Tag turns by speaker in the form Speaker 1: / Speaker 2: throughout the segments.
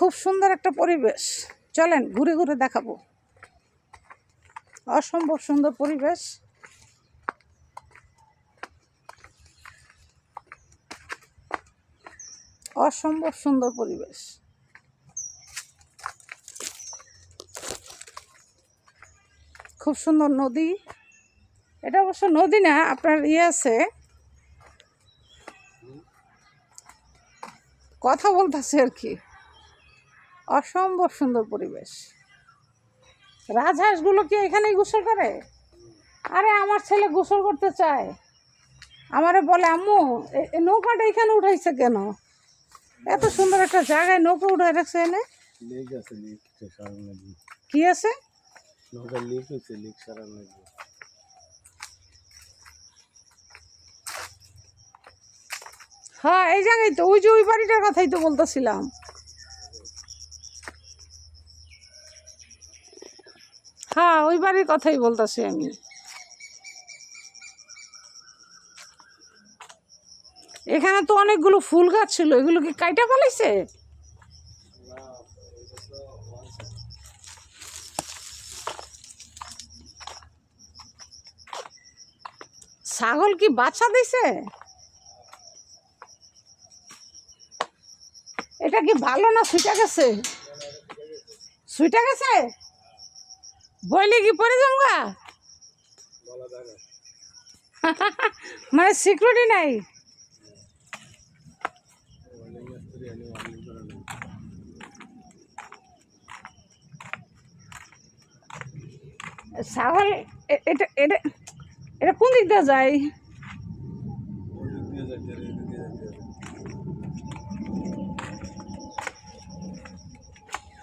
Speaker 1: খুব সুন্দর একটা পরিবেশ। চলেন, ঘুরে ঘুরে দেখাবো। অসম্ভব সুন্দর পরিবেশ। অসম্ভব সুন্দর পরিবেশ। খুব সুন্দর নদী। এটা অবশ্য নদী না, আপনার ইয়ে আছে। কথা বলতেছে আর কি। অসম্ভব সুন্দর পরিবেশ। রাজহাঁসগুলো কি এখানেই গোসল করে? আরে আমার ছেলে গোসল করতে চায়। আমারে বলে আম্মু নৌকাটা এখানে উঠাইছে কেন? এত সুন্দর একটা জায়গায় নৌকা উঠাই রাখছে এনে। কি আছে? হ্যাঁ এই জায়গায় তো ওই যে ওই বাড়িটার কথাই তো বলতেছিলাম। হ্যাঁ ওই বাড়ির কথাই বলতেছি আমি। এখানে তো অনেকগুলো ফুল গাছ ছিল, এগুলো কি কাইটা পালাইছে ছাগল কি বাচ্চা দিছে? এটা কি ভালো না সুইটা গেছে? সুইটা গেছে? বইলে কি পরে যাঙ্গা মানে সিকিউরিটি নাই ছাগল এটা এটা এটা কোন দিক দিয়ে যায়।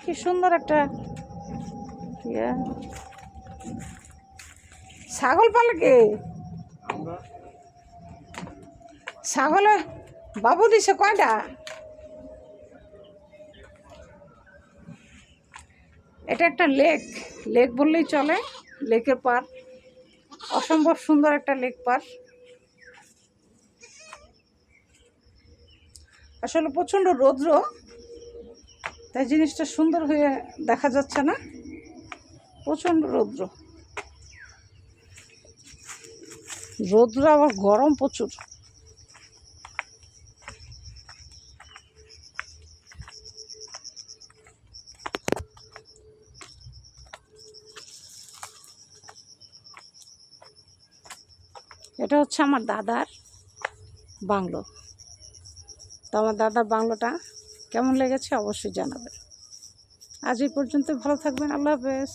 Speaker 1: কি সুন্দর একটা। ছাগল পালে কে? ছাগলে বাবু দিছে কয়টা? এটা একটা লেক। লেক বললেই চলে লেকের পার। অসম্ভব সুন্দর একটা লেক পার। আসলে প্রচণ্ড রৌদ্র তাই জিনিসটা সুন্দর হয়ে দেখা যাচ্ছে না। প্রচণ্ড রৌদ্র। রৌদ্র আবার গরম প্রচুর। এটা হচ্ছে আমার দাদার বাংলো। তো আমার দাদার বাংলোটা কেমন লেগেছে অবশ্যই জানাবেন। আজ এই পর্যন্ত ভালো থাকবেন, আল্লাহ হাফেজ।